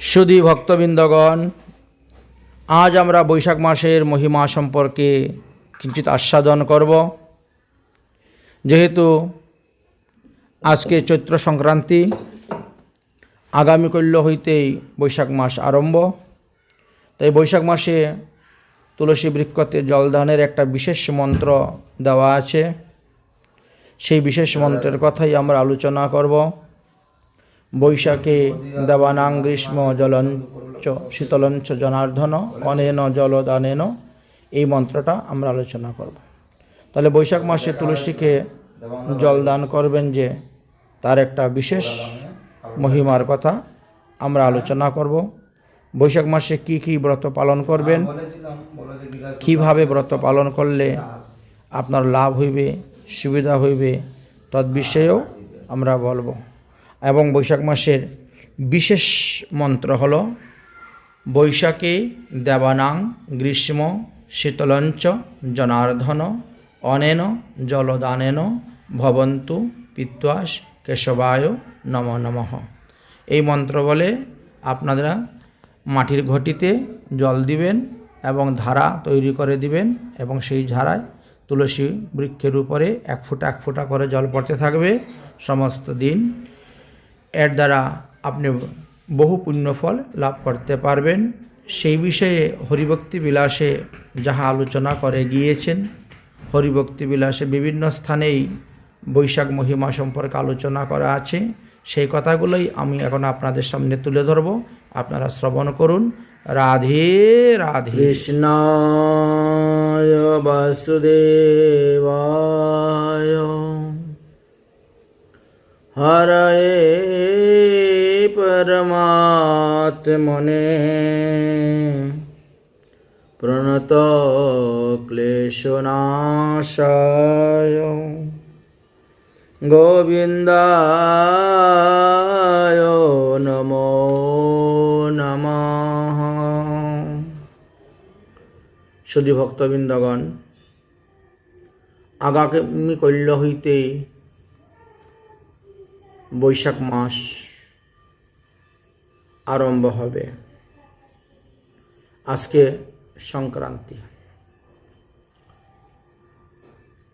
সুধী ভক্তবৃন্দগণ, আজ আমরা বৈশাখ মাসের মহিমা সম্পর্কে কিঞ্চিত আস্বাদন করব। যেহেতু আজকে চৈত্র সংক্রান্তি, আগামী কৈল্য হইতেই বৈশাখ মাস আরম্ভ। তাই বৈশাখ মাসে তুলসী বৃক্ষতে জলদানের একটা বিশেষ মন্ত্র দেওয়া আছে। সেই বিশেষ মন্ত্রের কথাই আমরা আলোচনা করব। বৈশাখে দেবানাং গ্রীষ্ম জলঞ্চ, শীতলঞ্চ জনার্ধন অনেন, জলদানেন, এই মন্ত্রটা আমরা আলোচনা করব। তাহলে বৈশাখ মাসে তুলসীকে জলদান করবেন যে তার একটা বিশেষ মহিমার কথা আমরা আলোচনা করব। বৈশাখ মাসে কি কি ব্রত পালন করবেন? কীভাবে ব্রত পালন করলে আপনার লাভ হইবে, সুবিধা হইবে, তদ্বিষয়েও আমরা বলব। এবং বৈশাখ মাসের বিশেষ মন্ত্র হল বৈশাখে দেবানাং গ্রীষ্ম শীতলঞ্চ জনার্ধন অনেন জলদানেন ভবন্তু পিত্বাস কেশবায় নম নমঃ। এই মন্ত্র বলে আপনারা মাটির ঘটিতে জল দিবেন এবং ধারা তৈরি করে দিবেন এবং সেই ধারায় তুলসী বৃক্ষের উপরে এক ফুটা এক ফুটা করে জল পড়তে থাকবে। সমস্ত দিন এর দ্বারা আপনি বহু পুণ্যফল লাভ করতে পারবেন। সেই বিষয়ে হরিভক্তি বিলাসে যাহা আলোচনা করে গিয়েছেন, হরিভক্তি বিলাসে বিভিন্ন স্থানেই বৈশাখ মহিমা সম্পর্কে আলোচনা করা আছে। সেই কথাগুলোই আমি এখন আপনাদের সামনে তুলে ধরব। আপনারা শ্রবণ করুন। রাধে রাধে। কৃষ্ণায় বাসুদেবায়। হরয়ে পরমাত্মনে প্রণত ক্লেশনাশায় গোবিন্দায় নমো নমঃ সুধী ভক্তবৃন্দগণ আগামী কৈল্য হইতে বৈশাখ মাস আরম্ভ হবে। আজকে সংক্রান্তি।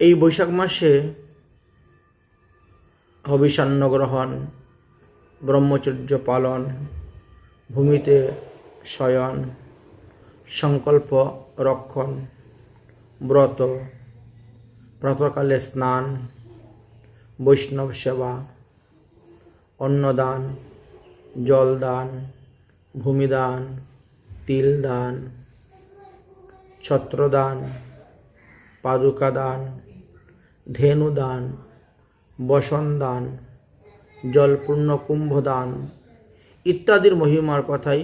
এই বৈশাখ মাসে হবিষান্ন গ্রহণ ব্রহ্মচর্য পালন, ভূমিতে শয়ন, সংকল্প রক্ষণ, ব্রত, প্রাতকালে স্নান, বৈষ্ণব সেবা অন্নদান, জলদান, ভূমিদান, তিলদান, ছত্রদান, পাদুকাদান, ধেনুদান, বসনদান জলপূর্ণ কুম্ভদান ইত্যাদির মহিমার কথাই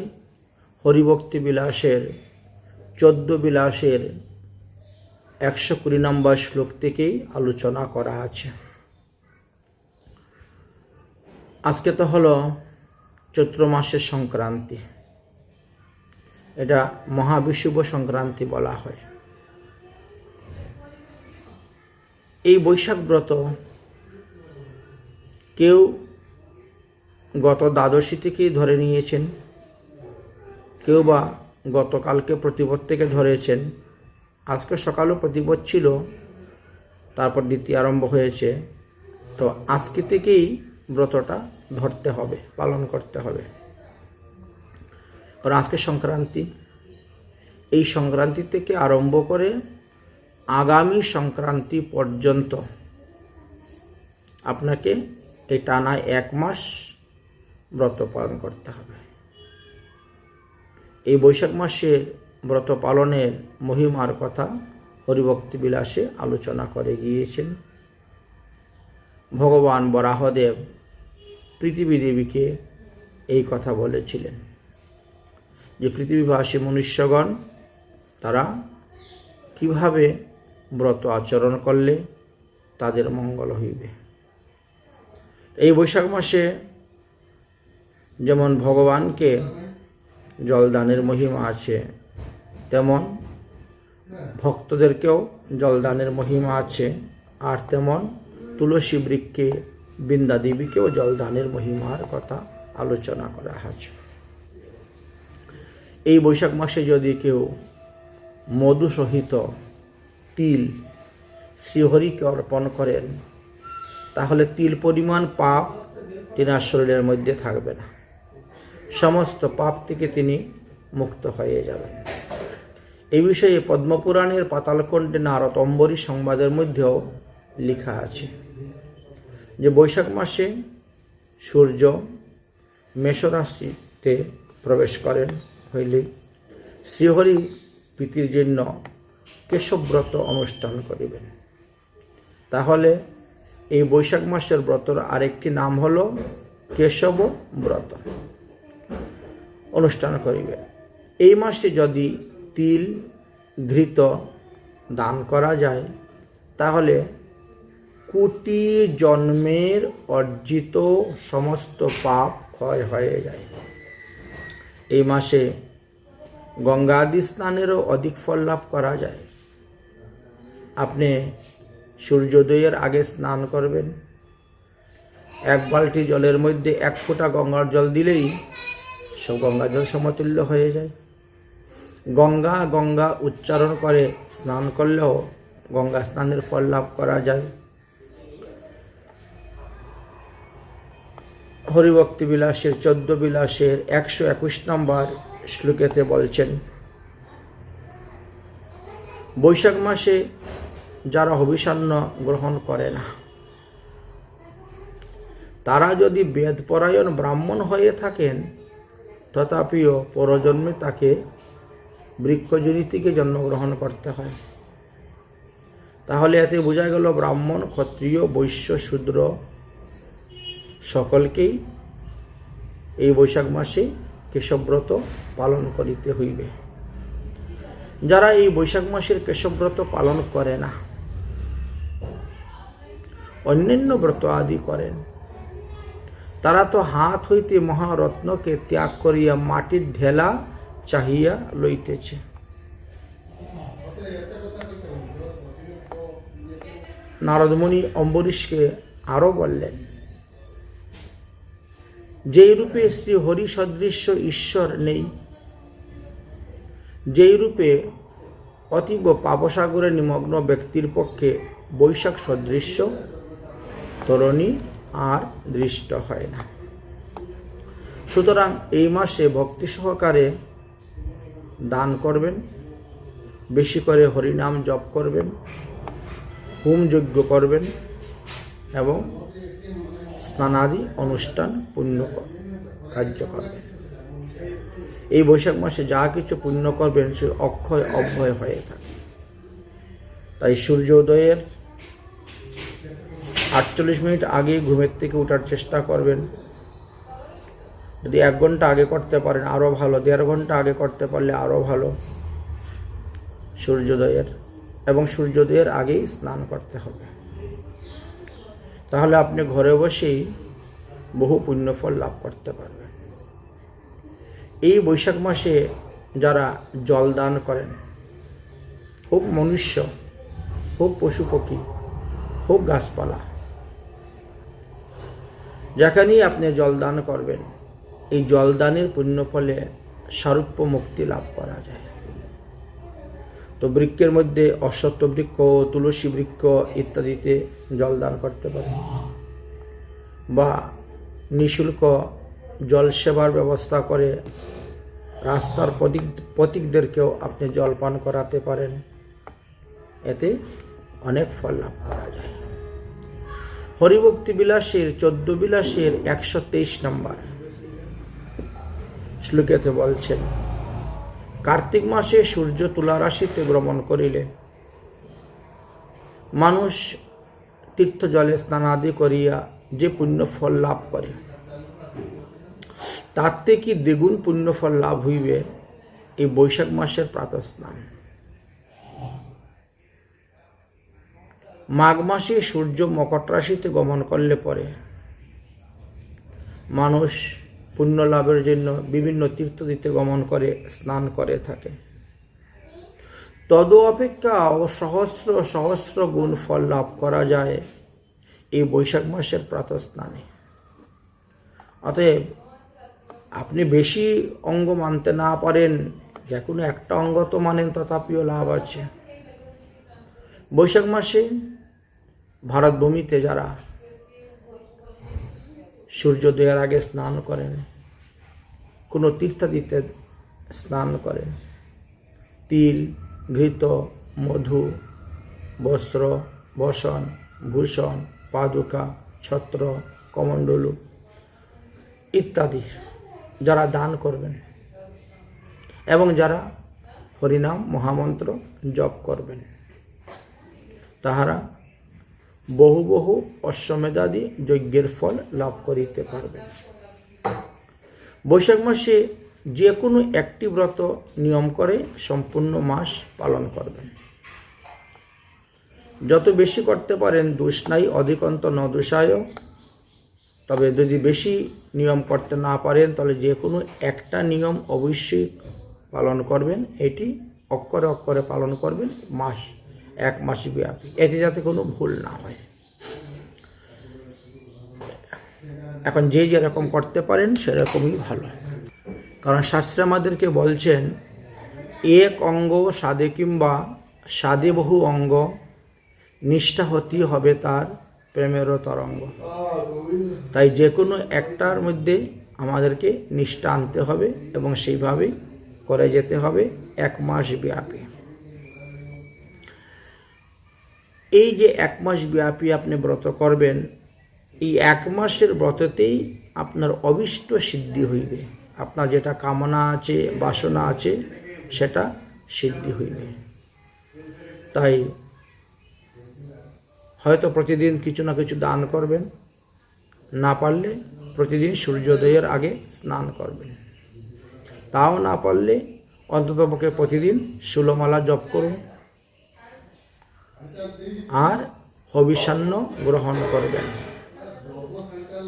হরিভক্তি বিলাসের চোদ্দ বিলাসের একশো কুড়ি নম্বর শ্লোক থেকেই আলোচনা করা আছে। আজকে তো হলো চৈত্র মাসের সংক্রান্তি। এটা মহাবিশুভ সংক্রান্তি বলা হয়। এই বৈশাখ ব্রত কেউ গত দ্বাদশী থেকেই ধরে নিয়েছেন, কেউ বা গতকালকে প্রতিপদ থেকে ধরেছেন। আজকে সকালেও প্রতিপদ ছিল, তারপর দ্বিতীয় আরম্ভ হয়েছে। তো আজকে থেকেই ব্রতটা ধরতে হবে, পালন করতে হবে। কারণ আজকে সংক্রান্তি, এই সংক্রান্তি থেকে আরম্ভ করে আগামী সংক্রান্তি পর্যন্ত আপনাকে এই টানা এক মাস ব্রত পালন করতে হবে। এই বৈশাখ মাসে ব্রত পালনের মহিমার কথা হরিভক্তি বিলাসে আলোচনা করে গিয়েছেন ভগবান বরাহদেব। পৃথিবী দেবীকে এই কথা বলেছিলেন যে পৃথিবীবাসী মনুষ্যগণ, তারা কীভাবে ব্রত আচরণ করলে তাদের মঙ্গল হইবে? এই বৈশাখ মাসে যেমন ভগবানকে জলদানের মহিমা আছে, তেমন ভক্তদেরকেও জলদানের মহিমা আছে, আর তেমন তুলসী বৃক্ষে বৃন্দা দেবীকেও জলদানের মহিমার কথা আলোচনা করা হয়েছে। এই বৈশাখ মাসে যদি কেউ মধু সহিত তিল শ্রীহরিকে অর্পণ করেন, তাহলে তিল পরিমাণ পাপ তিনার শরীরের মধ্যে থাকবে না। সমস্ত পাপ থেকে তিনি মুক্ত হয়ে যাবেন। এই বিষয়ে পদ্মপুরাণের পাতালকণ্ঠে নারদ অম্বরী সংবাদের মধ্যেও লেখা আছে। যে বৈশাখ মাসে সূর্য মেষরাশিতে প্রবেশ করেন হইলে শ্রীহরি প্রীতির জন্য কেশব্রত অনুষ্ঠান করিবেন। তাহলে এই বৈশাখ মাসের ব্রতর আরেকটি নাম হলো কেশব ব্রত অনুষ্ঠান করিবে এই মাসে যদি তিল ঘৃত দান করা যায়, তাহলে কোটি জন্মের অর্জিত সমস্ত পাপ ক্ষয় হয়ে যায়। এই মাসে গঙ্গাদি স্নানেরও অধিক ফল লাভ করা যায়। আপনি সূর্যোদয়ের আগে স্নান করবেন। এক বালতি জলের মধ্যে এক ফোঁটা গঙ্গার জল দিলেই সব গঙ্গা জল সমতুল্য হয়ে যায়। গঙ্গা গঙ্গা উচ্চারণ করে স্নান করলেও গঙ্গা স্নানের ফল লাভ করা যায়। হরিভক্তি বিলাসের, চোদ্দ বিলাসের একশো একুশ নম্বর শ্লোকেতে বলছেন, বৈশাখ মাসে যারা হবিষান্ন গ্রহণ করে না, তারা যদি বেদপরায়ণ ব্রাহ্মণ হয়ে থাকেন, তথাপিও পরজন্মে তাকে বৃক্ষজনী থেকে জন্মগ্রহণ করতে হয়। তাহলে এতে বোঝা গেল ব্রাহ্মণ, ক্ষত্রিয়, বৈশ্য, শূদ্র সকলকেই এই বৈশাখ মাসে কেশব্রত পালন করিতে হইবে। যারা এই বৈশাখ মাসের কেশব্রত পালন করে না, অন্যান্য ব্রত আদি করেন, তারা তো হাত হইতে মহারত্নকে ত্যাগ করিয়া মাটির ঢেলা চাহিয়া লইতেছে। নারদমণি অম্বরীশকে আরও বললেন যেই রূপে শ্রী হরি সদৃশ্য ঈশ্বর নেই যেই রূপে অতীব পাপসাগরে নিমগ্ন ব্যক্তির পক্ষে বৈশাখ সদৃশ্য, তরণী আর দৃষ্ট হয় না। সুতরাং এই মাসে ভক্তি সহকারে দান করবেন, বেশি করে হরিনাম জপ করবেন, হোম যজ্ঞ করবেন এবং স্নানাদি, অনুষ্ঠান, পুণ্য কার্য করবেন এই বৈশাখ মাসে যা কিছু পুণ্য করবেন, সে অক্ষয় অভয় হয়ে থাকে। তাই সূর্যোদয়ের আটচল্লিশ মিনিট আগে ঘুমের থেকে ওঠার চেষ্টা করবেন। যদি এক ঘণ্টা আগে করতে পারেন আরও ভালো। দেড় ঘণ্টা আগে করতে পারলে আরও ভালো। সূর্যোদয়ের এবং সূর্যোদয়ের আগেই স্নান করতে হবে। তাহলে আপনি ঘরে বসেই বহু পুণ্যফল লাভ করতে পারবেন। এই বৈশাখ মাসে যারা জল দান করেন, হোক মনুষ্য, হোক পশু পক্ষী, হোক গাছপালা, যেখানেই আপনি জল দান করবেন, এই জলদানের পুণ্যফলে সারূপ্য মুক্তি লাভ করা যায়। তো বৃক্ষের মধ্যে অশ্বত্থ বৃক্ষ, তুলসী বৃক্ষ ইত্যাদিতে জলদান করতে পারে। বা নিঃশুল্ক জল সেবার ব্যবস্থা করে রাস্তার প্রতীক, প্রতীকদেরকেও আপনি জল পান করাতে পারেন। এতে অনেক ফল লাভ করা যায়। হরিভক্তি বিলাসের চোদ্দ বিলাসের একশো তেইশ নম্বর শ্লোকেতে বলছেন, কার্তিক মাসে সূর্য তুলা রাশিতে ভ্রমণ করিলে মানুষ তীর্থ জলে স্নানাদি করিয়া যে পুণ্য ফল লাভ করে তার থেকে দ্বিগুণ পুণ্য ফল লাভ হইবে? এই বৈশাখ মাসের প্রাতঃ স্নান মাঘ মাসে সূর্য মকর রাশিতে গমন করলে পরে মানুষ পুণ্য লাভের জন্য বিভিন্ন তীর্থ গমন করে, স্নান করে থাকে। তদ অপেক্ষা সহস্র সহস্র গুণ ফল লাভ করা যায় এই বৈশাখ মাসের প্রাতঃ স্নানে অতএব আপনি বেশি অঙ্গ মানতে না পারেন, যে কোনো একটা অঙ্গ তো মানেন, তথাপিও লাভ আছে। বৈশাখ মাসে ভারত ভূমিতে যারা সূর্যোদয়ের আগে স্নান করেন, কোনো তীর্থাদিতে স্নান করেন, তিল ঘৃত, মধু, বস্ত্র, বসন, ভূষণ, পাদুকা, ছত্র, কমণ্ডলু ইত্যাদি যারা দান করবেন এবং যারা হরিনাম মহামন্ত্র জপ করবেন। তাহারা বহু বহু অশ্বমেধাদি যজ্ঞের ফল লাভ করিতে পারবেন। বৈশাখ মাসে যে কোনো একটি ব্রত নিয়ম করে সম্পূর্ণ মাস পালন করবেন। যত বেশি করতে পারেন, দোষ নাই অধিকন্ত ন দোষায়। তবে যদি বেশি নিয়ম করতে না পারেন, তাহলে যে কোনো একটা নিয়ম অবশ্যই পালন করবেন। এটি অক্ষরে অক্ষরে পালন করবেন, মাস, এক মাস ব্যাপী। এতে যাতে কোনো ভুল না হয়। এখন যে যেরকম করতে পারেন, সেরকমই ভালো। কারণ শাস্ত্রে আমাদেরকে বলছেন, এক অঙ্গ সাদে কিংবা সাদে বহু অঙ্গ, নিষ্ঠা হতেই হবে তার প্রেমেরও তরঙ্গ। তাই যে কোনো একটার মধ্যে আমাদেরকে নিষ্ঠা আনতে হবে এবং সেইভাবেই করে যেতে হবে এক মাস ব্যাপী। এই যে এক মাস ব্যাপী আপনি ব্রত করবেন, এই এক মাসের ব্রততেই আপনার অবিষ্ট সিদ্ধি হইবে। আপনার যেটা কামনা আছে, বাসনা আছে, সেটা সিদ্ধি হইবে। তাই হয়তো প্রতিদিন কিছু না কিছু দান করবেন, না পারলে প্রতিদিন সূর্যোদয়ের আগে স্নান করবেন। তাও না পারলে অন্ততপক্ষে প্রতিদিন ষোলোমালা জপ করুন। আর হবিষান্ন গ্রহণ করবেন।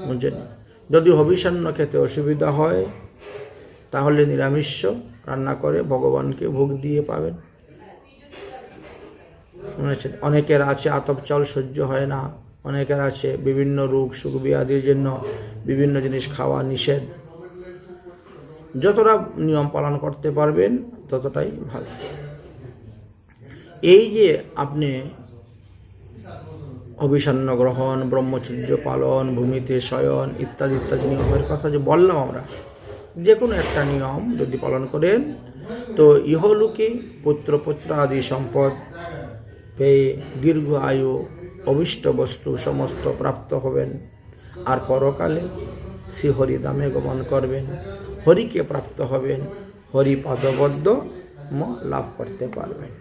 বুঝলেন? যদি হবিষান্ন খেতে অসুবিধা হয় তাহলে নিরামিষ রান্না করে ভগবানকে ভোগ দিয়ে পাবেন বুঝেছেন? অনেকের আছে আতপ চাল সহ্য হয় না, অনেকের আছে বিভিন্ন রোগ সুখ ব্যাধির জন্য বিভিন্ন জিনিস খাওয়া নিষেধ যতটা নিয়ম পালন করতে পারবেন ততটাই ভালো এই যে আপনি অভিসান্ন গ্রহণ, ব্রহ্মচর্য পালন, ভূমিতে শয়ন ইত্যাদি ইত্যাদি নিয়মের কথা যে বললাম আমরা যে কোনো একটা নিয়ম যদি পালন করেন, তো ইহলোকে পুত্র পুত্র আদি সম্পদ পেয়ে দীর্ঘ আয়ু, অভিষ্ট বস্তু সমস্ত প্রাপ্ত হবেন। আর পরকালে শ্রী হরি দামে গমন করবেন, হরিকে প্রাপ্ত হবেন, হরি পদবদ্ধ ম লাভ করতে পারবেন।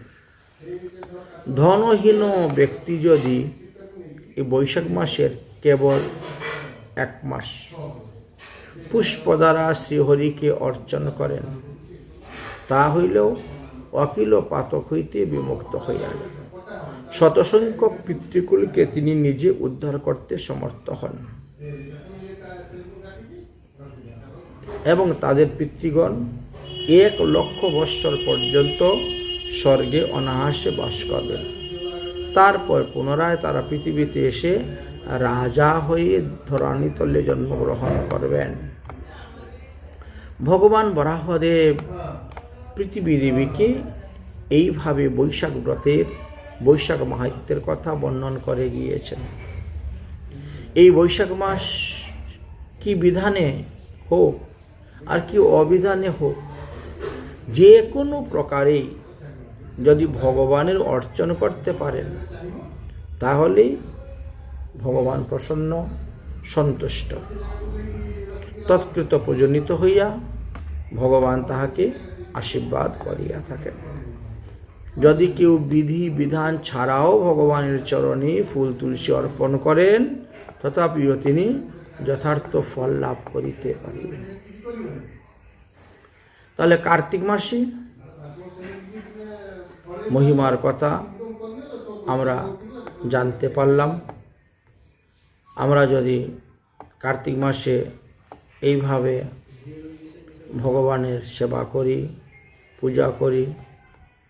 ধনহীন ব্যক্তি যদি এই বৈশাখ মাসের কেবল এক মাস পুষ্প দ্বারা শ্রীহরিকে অর্চন করেন। তা হইলেও অখিল পাতক হইতে বিমুক্ত হইয়া যান শতসংখ্যক পিতৃকুলকে তিনি নিজে উদ্ধার করতে সমর্থ হন। এবং তাদের পিতৃগণ এক লক্ষ বৎসর পর্যন্ত স্বর্গে অনায়াসে বাস করবেন। তারপর পুনরায় তারা পৃথিবীতে এসে রাজা হয়ে ধরানিতলে জন্মগ্রহণ করবেন। ভগবান বরাহদেব পৃথিবী দেবীকে এইভাবে বৈশাখ ব্রতের, বৈশাখ মাহাত্যের কথা বর্ণন করে গিয়েছেন। এই বৈশাখ মাস কি বিধানে হোক আর কি অবিধানে হোক, যে কোনো প্রকারেই যদি ভগবানের অর্চন করতে পারেন, তাহলেই ভগবান প্রসন্ন, সন্তুষ্ট। তৎকৃত পূজনিত হইয়া ভগবান তাহাকে আশীর্বাদ করিয়া থাকেন। যদি কেউ বিধি, বিধান ছাড়াও ভগবানের চরণে ফুল তুলসী অর্পণ করেন, তথাপিও তিনি যথার্থ ফল লাভ করিতে পারিবেন। তাহলে কার্তিক মাসে মহিমার কথা আমরা জানতে পারলাম। আমরা যদি কার্তিক মাসে এইভাবে ভগবানের সেবা করি, পূজা করি,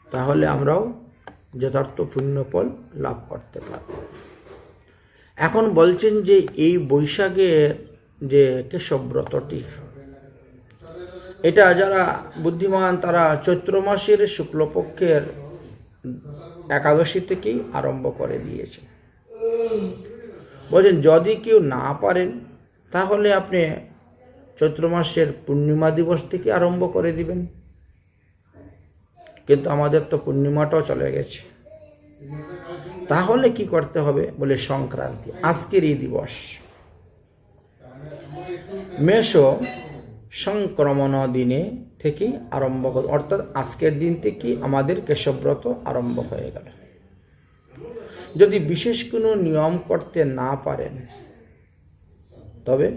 তাহলে আমরাও যথার্থ পুণ্যফল লাভ করতে পারব। এখন বলছেন যে এই বৈশাখের যে কেশব্রতটি এটা যারা বুদ্ধিমান তারা চৈত্র মাসের শুক্লপক্ষের একাদশী থেকেই আরম্ভ করে দিয়েছে। বলছেন, যদি কেউ না পারেন, তাহলে আপনি চৈত্র মাসের পূর্ণিমা দিবস থেকে আরম্ভ করে দিবেন। কিন্তু আমাদের তো পূর্ণিমাটাও চলে গেছে। তাহলে কি করতে হবে বলে সংক্রান্তি? আজকের এই দিবস। মেষ সংক্রমণ দিনে থেকে আরম্ভ অর্থাৎ আজকের দিন থেকে আমাদের কেশব্রত আরম্ভ হয়ে গেল। যদি বিশেষ কোনো নিয়ম করতে না পারেন, তবে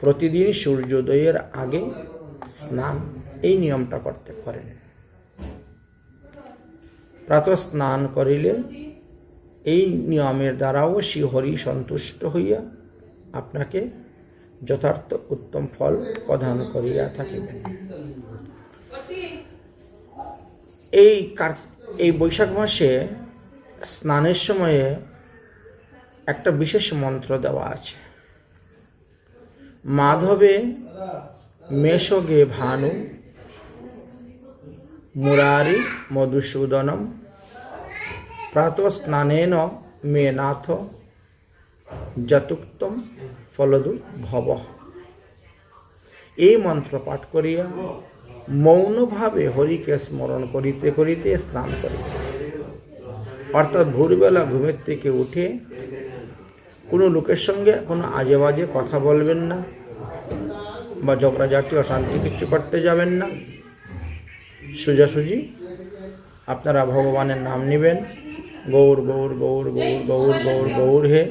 প্রতিদিন সূর্যোদয়ের আগে স্নান, এই নিয়মটা করতে পারেন। প্রাতঃ স্নান করিলে এই নিয়মের দ্বারাও শ্রীহরি সন্তুষ্ট হইয়া আপনাকে যথার্থ উত্তম ফল প্রদান করিয়া থাকিবেন। এই এই বৈশাখ মাসে স্নানের সময়ে একটা বিশেষ মন্ত্র দেওয়া আছে। মাধবে মেষগে ভানু, মুরারি মধুসূদনম প্রাতঃস্নানেন মে নাথ যতুক্তম ফলদু ভব। এই মন্ত্র পাঠ করিয়া মৌনভাবে হরিকে স্মরণ করিতে করিতে স্নান করিবে অর্থাৎ ভোরবেলা ঘুমের থেকে উঠে কোনো লোকের সঙ্গে কোনো আজে বাজে কথা বলবেন না বা ঝগড়া জাতীয় শান্তি কিছু করতে যাবেন না। সোজাসুজি আপনারা ভগবানের নাম নেবেন। গৌর গৌর গৌর গৌর গৌর গৌর গৌর হে।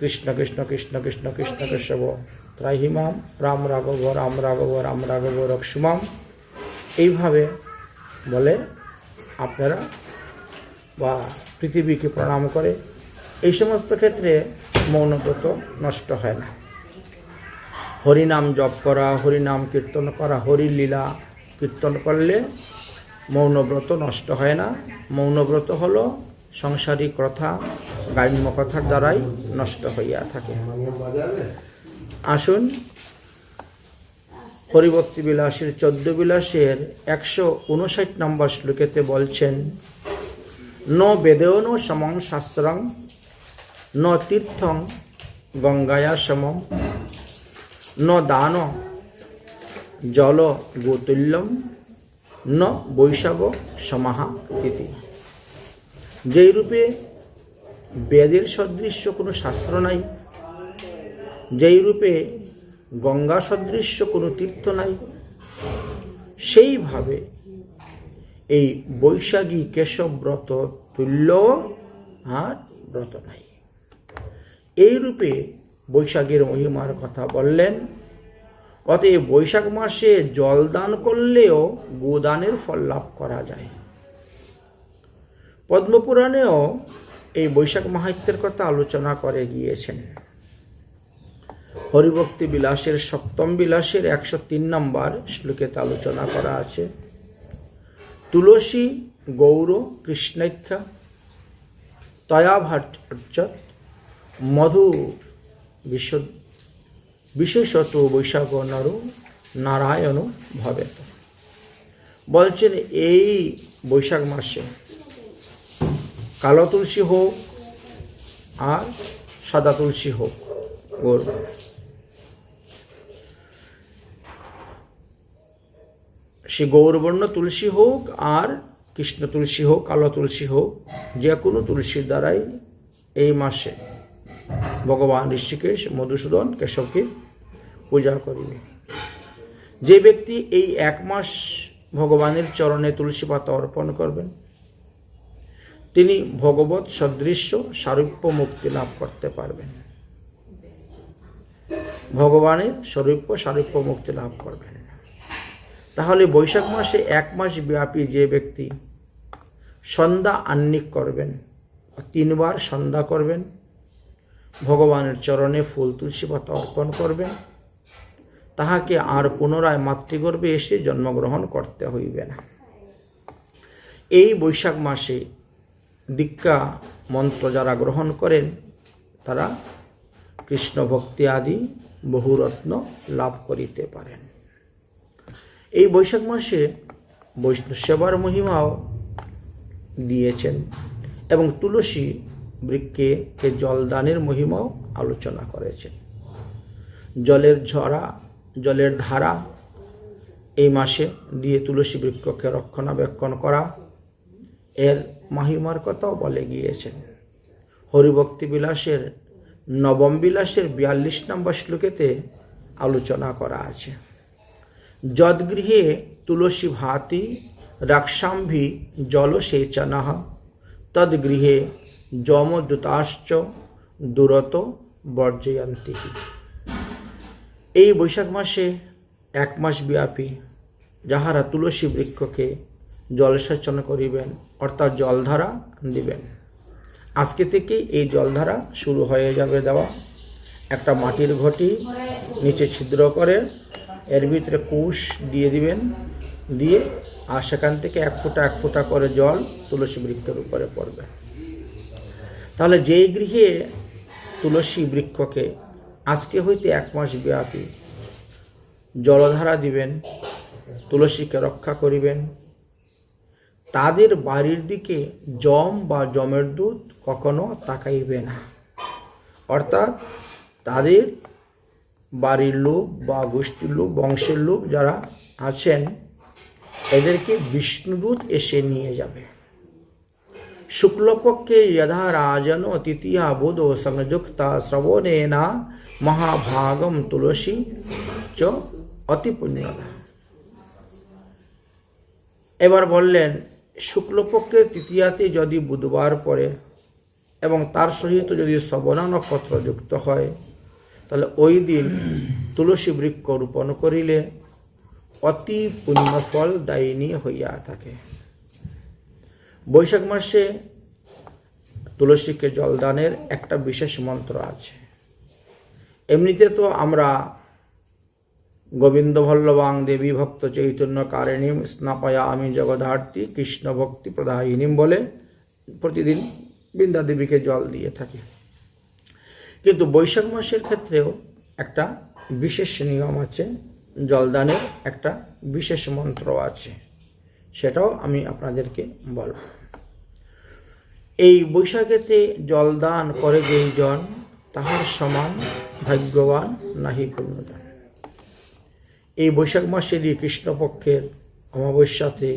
কৃষ্ণ কৃষ্ণ কৃষ্ণ কৃষ্ণ কৃষ্ণ, কেশব। ত্রাহিমাম। রাম রাঘব রাম রাঘব রাম রাঘব, রক্ষমাম। এইভাবে বলে আপনারা বা পৃথিবীকে প্রণাম করে, এই সমস্ত ক্ষেত্রে মৌনব্রত নষ্ট হয় না। হরিনাম জপ করা, হরিনাম কীর্তন করা হরির লীলা কীর্তন করলে মৌনব্রত নষ্ট হয় না। মৌনব্রত হলো সংসারিক কথা গাইন্য কথার দ্বারাই নষ্ট হইয়া থাকে। আসুন, হরিভক্তি বিলাসের চোদ্দ বিলাসের একশো উনষাট নম্বর শ্লোকেতে বলছেন ন বেদেও ন সমং শাস্ত্রং, ন তীর্থং গঙ্গায়া সমম ন দান জল গোতুল্যম, ন বৈশাখ সমাহা ইতি। যেই রূপে বেদের সদৃশ্য কোনো শাস্ত্র নাই, যেই রূপে গঙ্গা সদৃশ্য কোনো তীর্থ নাই, সেইভাবে এই বৈশাখী কেশব ব্রত তুল্য আর ব্রত নাই। এই রূপে বৈশাখের মহিমার কথা বললেন। অতএব বৈশাখ মাসে জল দান করলেও গোদানের ফল লাভ করা যায়। পদ্মপুরাণেও এই বৈশাখ মাহাত্যের কথা আলোচনা করে গিয়েছেন। হরিভক্তি বিলাসের সপ্তম বিলাসের একশো তিন নম্বর শ্লোকেতে আলোচনা করা আছে। তুলসী গৌর কৃষ্ণাখ্যা তয়াভার্য মধু বিশ্ব বিশেষত বৈশাখ নর নারায়ণ ভবেত। বলছেন, এই বৈশাখ মাসে কালো তুলসী হোক আর সাদা তুলসী হোক ওর সে গৌরবর্ণ তুলসী হোক আর কৃষ্ণ তুলসী হোক, কালো তুলসী হোক, যে কোনো তুলসীর দ্বারাই এই মাসে ভগবান ঋষিকেশ, মধুসূদন, কেশবকে পূজা করিবে। যে ব্যক্তি এই এক মাস ভগবানের চরণে তুলসী পাতা অর্পণ করবেন, তিনি ভগবত সদৃশ্য সারূপ্য মুক্তি লাভ করতে পারবেন। ভগবানের স্বরূপ সারূপ্য মুক্তি লাভ করবেন। তাহলে বৈশাখ মাসে এক মাস ব্যাপী যে ব্যক্তি সন্ধ্যা আহ্নিক করবেন, তিনবার সন্ধ্যা করবেন, ভগবানের চরণে ফুল তুলসী পাতা অর্পণ করবেন, তাহাকে আর পুনরায় মাতৃগর্ভে এসে জন্মগ্রহণ করতে হইবে না। এই বৈশাখ মাসে দীক্ষা মন্ত্র যারা গ্রহণ করেন, তারা কৃষ্ণ ভক্তি আদি বহুরত্ন লাভ করিতে পারেন। এই বৈশাখ মাসে বৈষ্ণব সেবার মহিমাও দিয়েছেন এবং তুলসী বৃক্ষে জলদানের মহিমাও আলোচনা করেছেন। জলের ঝরা, জলের ধারা এই মাসে দিয়ে তুলসী বৃক্ষকে রক্ষণাবেক্ষণ করা এর মাহিমার কথাও বলে গিয়েছেন। হরিভক্তি বিলাসের, নবম বিলাসের বিয়াল্লিশ নম্বর শ্লোকেতে আলোচনা করা আছে। যদ্গৃহে তুলসী ভাতি রাক্ষাম্ভি জলসেচন তদ্গৃহে যমদূতাশ্চ দূরত বর্জয়ন্তী। এই বৈশাখ মাসে এক মাস ব্যাপী যাহারা তুলসী বৃক্ষকে জলসেচন করিবেন, অর্থাৎ জলধারা দিবেন। আজকে থেকে এই জলধারা শুরু হয়ে যাবে দেওয়া। একটা মাটির ঘটি নিচে ছিদ্র করে এর ভিতরে কুশ দিয়ে দিবেন, দিয়ে আর সেখান থেকে এক ফোঁটা এক ফোঁটা করে জল তুলসী বৃক্ষের উপরে পড়বে। তাহলে যেই গৃহে তুলসী বৃক্ষকে আজকে হইতে এক মাস ব্যাপী জলধারা দিবেন, তুলসীকে রক্ষা করিবেন, তাদের বাড়ির দিকে জম বা জমের দুধ কখনো তাকাইবে না। অর্থাৎ তাদের বাড়ির লোক বা গোষ্ঠীর লোক, বংশের লোক যারা আছেন, এদেরকে বিষ্ণুদূত এসে নিয়ে যাবে। শুক্লপক্ষে যথা রাজন তৃতীয়া বোধ সংযুক্তা শ্রবণেনা মহাভাগম তুলসী চ অতি পুণ্যদা। এবার বললেন, শুক্লপক্ষের তৃতীয়াতে যদি বুধবার পড়ে এবং তার সহিত যদি শ্রবণা নক্ষত্র যুক্ত হয় তাহলে ওই দিন তুলসী বৃক্ষ রোপণ করিলে অতি পুণ্যফল দায়িনী হইয়া থাকে। বৈশাখ মাসে তুলসীকে জলদানের একটা বিশেষ মন্ত্র আছে। এমনিতে তো আমরা গোবিন্দ ভল্লবাং দেবী ভক্ত চৈতন্য কারিণীম স্নাপয়া আমি জগদ্ধার্থী কৃষ্ণ ভক্তি প্রদায়িনীম বলে প্রতিদিন বৃন্দা দেবীকে জল দিয়ে থাকি। কিন্তু বৈশাখ মাসের ক্ষেত্রেও একটা বিশেষ নিয়ম আছে, জলদানের একটা বিশেষ মন্ত্র আছে। সেটাও আমি আপনাদেরকে বলব। এই বৈশাখেতে জলদান করে যেই জন, তাহার সমান ভাগ্যবান নাহি পুণ্যদান এই বৈশাখ মাসেরই কৃষ্ণপক্ষের অমাবস্যাতে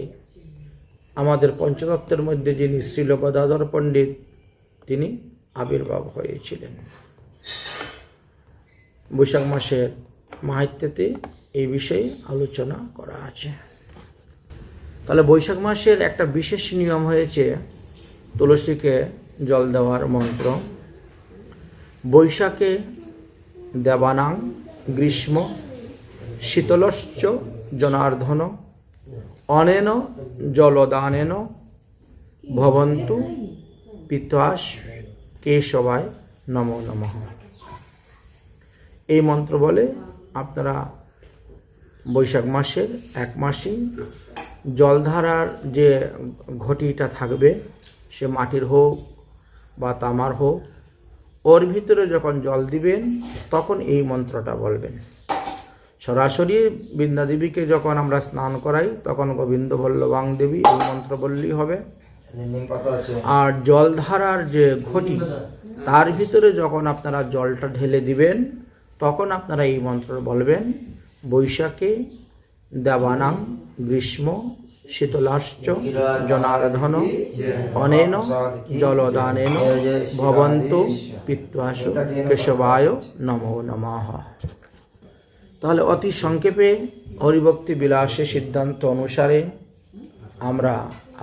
আমাদের পঞ্চতত্ত্বের মধ্যে যিনি শ্রীল পণ্ডিত, তিনি আবির্ভাব হয়েছিলেন। বৈশাখ মাসের মাহাত্যাতে এই বিষয়ে আলোচনা করা আছে। তাহলে বৈশাখ মাসের একটা বিশেষ নিয়ম হয়েছে তুলসীকে জল দেওয়ার মন্ত্র। বৈশাখে দেবানাং গ্রীষ্ম শীতলশ্চ জনার্ধন অনেন জলদানেন ভবন্তু পিতাস কে কেশবায় নমো নমঃ। এই মন্ত্র বলে আপনারা বৈশাখ মাসের এক মাসেই জলধারার যে ঘটিটা থাকবে সে মাটির হোক বা তামার হোক ওর ভিতরে যখন জল দিবেন তখন এই মন্ত্রটা বলবেন। সরাসরি বৃন্দাদেবীকে যখন আমরা স্নান করাই তখন গোবিন্দ বল্লবাং দেবী এই মন্ত্র বললেই হবে। আর জলধারার যে ঘটি তার ভিতরে যখন আপনারা জলটা ঢেলে দিবেন, তখন আপনারা এই মন্ত্র বলবেন, বৈশাখে দেবানাং গ্রীষ্ম শীতলাশ্চ জনার্ধন অনেন জলদানেন ভবন্ত পিত্বাসু কেশবায় নমো নমঃ। তাহলে অতি সংক্ষেপে হরিভক্তি বিলাসে সিদ্ধান্ত অনুসারে আমরা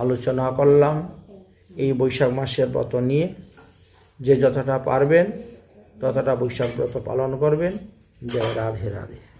আলোচনা করলাম এই বৈশাখ মাসের ব্রত নিয়ে। যে যতটা পারবেন ততটা বৈশাখ ব্রত পালন করবেন। জয় রাধে রাধে।